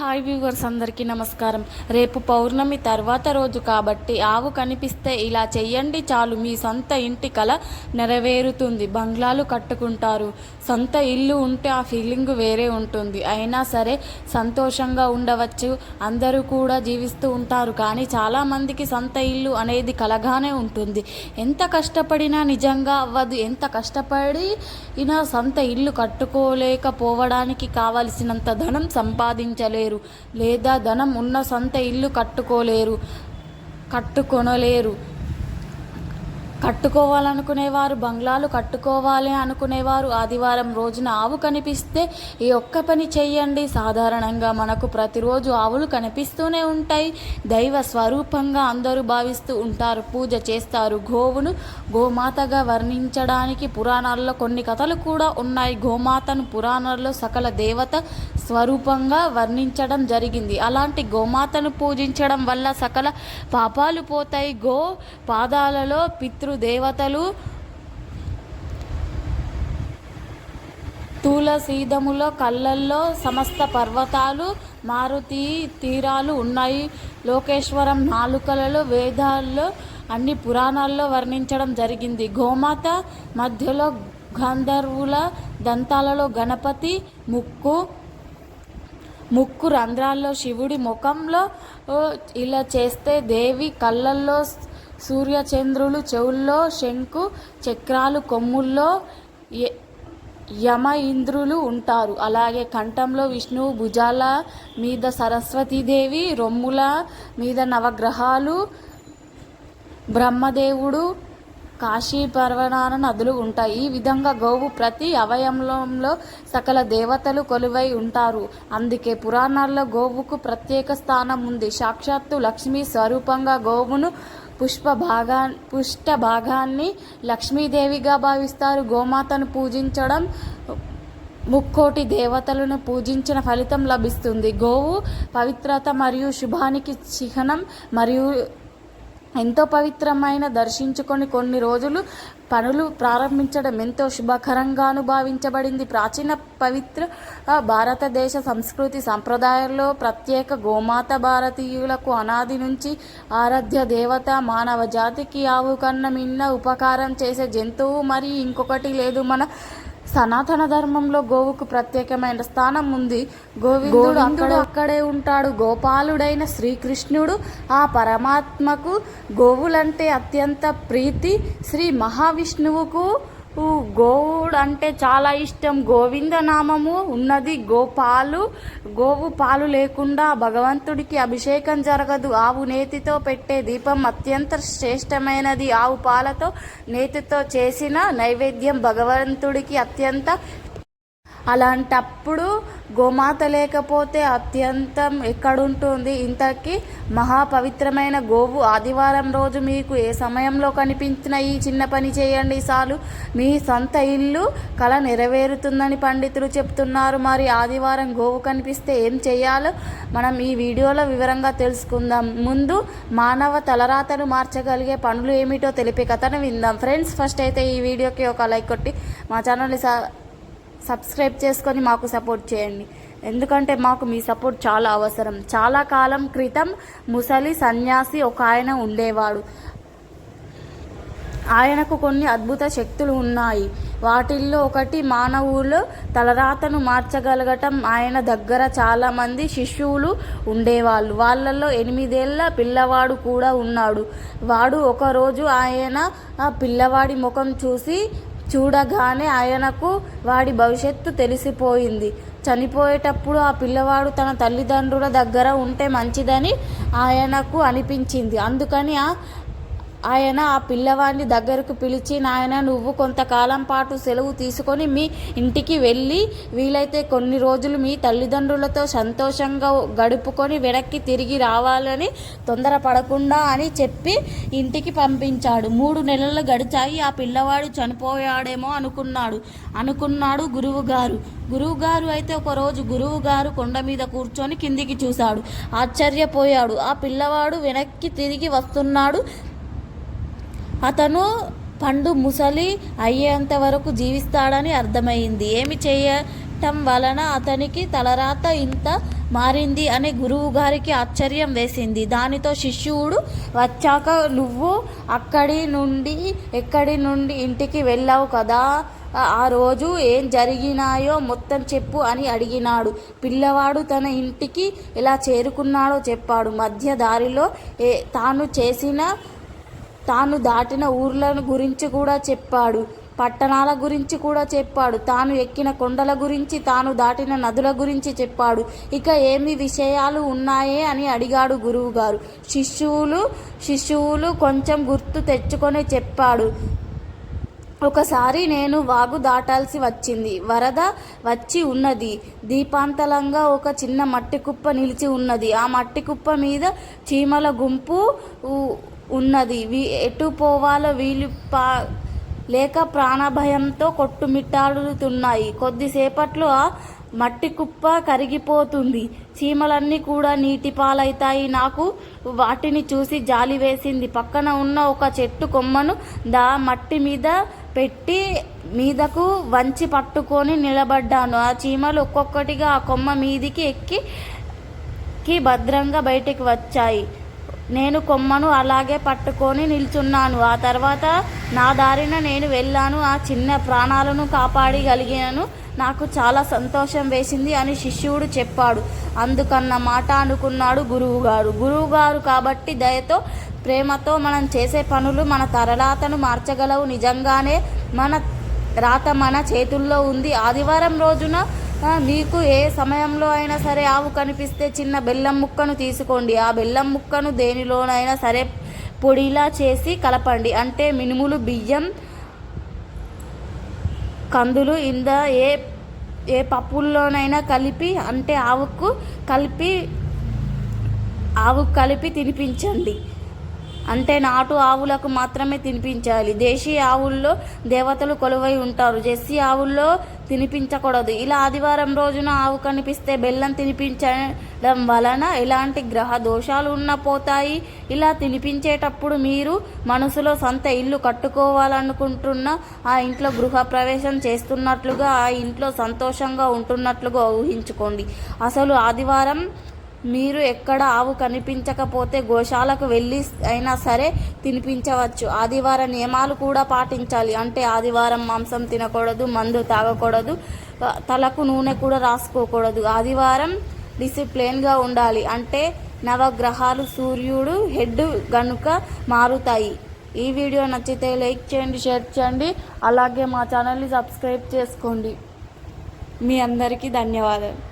Hi viewers అందరికీ నమస్కారం. రేపు పౌర్ణమి తర్వాత రోజు కాబట్టి ఆవు కనిపిస్తే ఇలా చెయ్యండి చాలు మీ సొంత ఇంటి కల నెరవేరుతుంది. బంగ్లాలు కట్టుకుంటారు. సొంత ఇల్లు ఉంటే ఆ ఫీలింగ్ వేరే ఉంటుంది. అయినా సరే సంతోషంగా ఉండవచ్చు. అందరూ కూడా జీవిస్తూ ఉంటారు. కానీ చాలామందికి సొంత ఇల్లు అనేది కలగానే ఉంటుంది. ఎంత కష్టపడినా నిజంగా అవ్వదు. ఎంత కష్టపడి సొంత ఇల్లు కట్టుకోలేకపోవడానికి కావలసినంత ధనం సంపాదించలేరు. లేదా ధనం ఉన్న సొంత ఇల్లు కట్టుకోలేరు. కట్టుకొనలేరు. కట్టుకోవాలనుకునేవారు బంగ్లాలు కట్టుకోవాలి అనుకునేవారు. ఆదివారం రోజున ఆవు కనిపిస్తే ఈ ఒక్క పని చెయ్యండి. సాధారణంగా మనకు ప్రతిరోజు ఆవులు కనిపిస్తూనే ఉంటాయి. దైవ స్వరూపంగా అందరూ భావిస్తూ ఉంటారు. పూజ చేస్తారు. గోవును గోమాతగా వర్ణించడానికి పురాణాల్లో కొన్ని కథలు కూడా ఉన్నాయి. గోమాతను పురాణాల్లో సకల దేవత స్వరూపంగా వర్ణించడం జరిగింది. అలాంటి గోమాతను పూజించడం వల్ల సకల పాపాలు పోతాయి. గో పాదాలలో పితృ పితృదేవతలు తులసీదములో కళ్ళల్లో సమస్త పర్వతాలు మారుతి తీరాలు ఉన్నాయి. లోకేశ్వరం నాలుకలలో వేదాల్లో అన్ని పురాణాల్లో వర్ణించడం జరిగింది. గోమాత మధ్యలో గంధర్వుల దంతాలలో గణపతి ముక్కు ముక్కు రంధ్రాల్లో శివుడి ముఖంలో ఇలా చేస్తే దేవి కళ్ళల్లో సూర్యచంద్రులు చెవుల్లో శంకు చక్రాలు కొమ్ముల్లో యమ ఇంద్రులు ఉంటారు. అలాగే కంఠంలో విష్ణువు భుజాల మీద సరస్వతీదేవి రొమ్ముల మీద నవగ్రహాలు బ్రహ్మదేవుడు కాశీ పర్వణాన నదులు ఉంటాయి. ఈ విధంగా గోవు ప్రతి అవయవంలో సకల దేవతలు కొలువై ఉంటారు. అందుకే పురాణాల్లో గోవుకు ప్రత్యేక స్థానం ఉంది. సాక్షాత్తు లక్ష్మీ స్వరూపంగా గోవును పుష్ప భాగా పుష్ట భాగాన్ని లక్ష్మీదేవిగా భావిస్తారు. గోమాతను పూజించడం ముక్కోటి దేవతలను పూజించిన ఫలితం లభిస్తుంది. గోవు పవిత్రత మరియు శుభానికి చిహ్నం మరియు ఎంతో పవిత్రమైన దర్శించుకొని కొన్ని రోజులు పనులు ప్రారంభించడం ఎంతో శుభకరంగాను భావించబడింది ప్రాచీన పవిత్ర భారతదేశ సంస్కృతి సంప్రదాయాల్లో ప్రత్యేక గోమాత భారతీయులకు అనాది నుంచి ఆరాధ్య దేవత మానవ జాతికి ఆవు కన్న మిన్న ఉపకారం చేసే జంతువు మరి ఇంకొకటి లేదు మన సనాతన ధర్మంలో గోవుకు ప్రత్యేకమైన స్థానం ఉంది. గోవిందుడు అక్కడ అక్కడే ఉంటాడు. గోపాలుడైన శ్రీకృష్ణుడు ఆ పరమాత్మకు గోవులంటే అత్యంత ప్రీతి. శ్రీ మహావిష్ణువుకు గోవుడు అంటే చాలా ఇష్టం. గోవింద నామము ఉన్నది గోపాలు. గోవు పాలు లేకుండా భగవంతుడికి అభిషేకం జరగదు. ఆవు నేతితో పెట్టే దీపం అత్యంత శ్రేష్టమైనది. ఆవు పాలతో నేతితో చేసిన నైవేద్యం భగవంతుడికి అత్యంత అలాంటప్పుడు గోమాత లేకపోతే అత్యంతం ఎక్కడుంటుంది? ఇంతకీ మహాపవిత్రమైన గోవు ఆదివారం రోజు మీకు ఏ సమయంలో కనిపించిన ఈ చిన్న పని చేయండి చాలు మీ సొంత ఇల్లు కళ నెరవేరుతుందని పండితులు చెప్తున్నారు. మరి ఆదివారం గోవు కనిపిస్తే ఏం చేయాలో మనం ఈ వీడియోలో వివరంగా తెలుసుకుందాం. ముందు మానవ తలరాతను మార్చగలిగే పనులు ఏమిటో తెలిపే కథను విందాం. ఫ్రెండ్స్ ఫస్ట్ అయితే ఈ వీడియోకి ఒక లైక్ కొట్టి మా ఛానల్ని సా సబ్స్క్రైబ్ చేసుకొని మాకు సపోర్ట్ చేయండి. ఎందుకంటే మాకు మీ సపోర్ట్ చాలా అవసరం. చాలా కాలం క్రితం ముసలి సన్యాసి ఒక ఆయన ఉండేవాడు. ఆయనకు కొన్ని అద్భుత శక్తులు ఉన్నాయి. వాటిల్లో ఒకటి మానవులు తలరాతను మార్చగలగటం. ఆయన దగ్గర చాలామంది శిష్యువులు ఉండేవాళ్ళు. వాళ్ళల్లో ఎనిమిదేళ్ళ పిల్లవాడు కూడా ఉన్నాడు. వాడు ఒకరోజు ఆయన ఆ పిల్లవాడి ముఖం చూసి చూడగానే ఆయనకు వాడి భవిష్యత్తు తెలిసిపోయింది. చనిపోయేటప్పుడు ఆ పిల్లవాడు తన తల్లిదండ్రుల దగ్గర ఉంటే మంచిదని ఆయనకు అనిపించింది. అందుకని ఆ ఆయన ఆ పిల్లవాడిని దగ్గరకు పిలిచి నాయన నువ్వు కొంతకాలం పాటు సెలవు తీసుకొని మీ ఇంటికి వెళ్ళి వీలైతే కొన్ని రోజులు మీ తల్లిదండ్రులతో సంతోషంగా గడుపుకొని వెనక్కి తిరిగి రావాలని తొందరపడకుండా అని చెప్పి ఇంటికి పంపించాడు. మూడు నెలలు గడిచాయి ఆ పిల్లవాడు చనిపోయాడేమో అనుకున్నాడు. అనుకున్నాడు గురువు గారు గురువు గారు అయితే ఒకరోజు గురువు గారు కొండ మీద కూర్చొని కిందికి చూశాడు. ఆశ్చర్యపోయాడు. ఆ పిల్లవాడు వెనక్కి తిరిగి వస్తున్నాడు. అతను పండు ముసలి అయ్యేంత వరకు జీవిస్తాడని అర్థమైంది. ఏమి చేయటం వలన అతనికి తలరాత ఇంత మారింది అని గురువు గారికి ఆశ్చర్యం వేసింది. దానితో శిష్యుడు వచ్చాక నువ్వు అక్కడి నుండి ఎక్కడి నుండి ఇంటికి వెళ్ళావు కదా? ఆ రోజు ఏం జరిగినాయో మొత్తం చెప్పు అని అడిగినాడు. పిల్లవాడు తన ఇంటికి ఎలా చేరుకున్నాడో చెప్పాడు. మధ్య దారిలో ఏ తాను చేసిన తాను దాటిన ఊర్లను గురించి కూడా చెప్పాడు పట్టణాల గురించి కూడా చెప్పాడు తాను ఎక్కిన కొండల గురించి తాను దాటిన నదుల గురించి చెప్పాడు. ఇక ఏమి విషయాలు ఉన్నాయే అని అడిగాడు గురువుగారు. శిష్యువులు శిశువులు కొంచెం గుర్తు తెచ్చుకొని చెప్పాడు. ఒకసారి నేను వాగు దాటాల్సి వచ్చింది. వరద వచ్చి ఉన్నది. దీపాంతలంగా ఒక చిన్న మట్టి కుప్ప నిలిచి ఉన్నది. ఆ మట్టి కుప్ప మీద చీమల గుంపు ఉన్నది. వీ ఎటు పోవాలో వీలు పా లేక ప్రాణభయంతో కొట్టుమిట్టాడుతున్నాయి. కొద్దిసేపట్లో ఆ మట్టి కుప్ప కరిగిపోతుంది. చీమలన్నీ కూడా నీటి పాలైతాయి. నాకు వాటిని చూసి జాలి వేసింది. పక్కన ఉన్న ఒక చెట్టు కొమ్మను దా మట్టి మీద పెట్టి మీదకు వంచి పట్టుకొని నిలబడ్డాను. ఆ చీమలు ఒక్కొక్కటిగా ఆ కొమ్మ మీదికి ఎక్కి భద్రంగా బయటికి వచ్చాయి. నేను కొమ్మను అలాగే పట్టుకొని నిల్చున్నాను. ఆ తర్వాత నా దారిన నేను వెళ్ళాను. ఆ చిన్న ప్రాణాలను కాపాడగలిగాను నాకు చాలా సంతోషం వేసింది అని శిష్యుడు చెప్పాడు. అందుకన్న మాట అనుకున్నాడు గురువుగారు. గురువుగారు కాబట్టి దయతో ప్రేమతో మనం చేసే పనులు మన తరలాతను మార్చగలవు. నిజంగానే మన రాత మన చేతుల్లో ఉంది. ఆదివారం రోజున మీకు ఏ సమయంలో అయినా సరే ఆవు కనిపిస్తే చిన్న బెల్లం ముక్కను తీసుకోండి. ఆ బెల్లం ముక్కను దేనిలోనైనా సరే పొడిలా చేసి కలపండి. అంటే మినుములు బియ్యం కందులు ఇంద ఏ ఏ పప్పుల్లోనైనా కలిపి అంటే ఆవుకు కలిపి ఆవుకు కలిపి తినిపించండి. అంటే నాటు ఆవులకు మాత్రమే తినిపించాలి. దేశీ ఆవుల్లో దేవతలు కొలువై ఉంటారు. జెర్సీ ఆవుల్లో తినిపించకూడదు. ఇలా ఆదివారం రోజున ఆవు కనిపిస్తే బెల్లం తినిపించడం వలన ఎలాంటి గ్రహ దోషాలు ఉన్న పోతాయి. ఇలా తినిపించేటప్పుడు మీరు మనసులో సొంత ఇల్లు కట్టుకోవాలనుకుంటున్న ఆ ఇంట్లో గృహ ప్రవేశం చేస్తున్నట్లుగా ఆ ఇంట్లో సంతోషంగా ఉంటున్నట్లుగా ఊహించుకోండి. అసలు ఆదివారం మీరు ఎక్కడ ఆవు కనిపించకపోతే గోశాలకు వెళ్ళి అయినా సరే తినిపించవచ్చు. ఆదివార నియమాలు కూడా పాటించాలి. అంటే ఆదివారం మాంసం తినకూడదు మందు తాగకూడదు తలకు నూనె కూడా రాసుకోకూడదు. ఆదివారం డిసిప్లిన్గా ఉండాలి. అంటే నవగ్రహాలు సూర్యుడు హెడ్ గనుక మారుతాయి. ఈ వీడియో నచ్చితే లైక్ చేయండి షేర్ చేయండి. అలాగే మా ఛానల్ని సబ్స్క్రైబ్ చేసుకోండి. మీ అందరికీ ధన్యవాదాలు.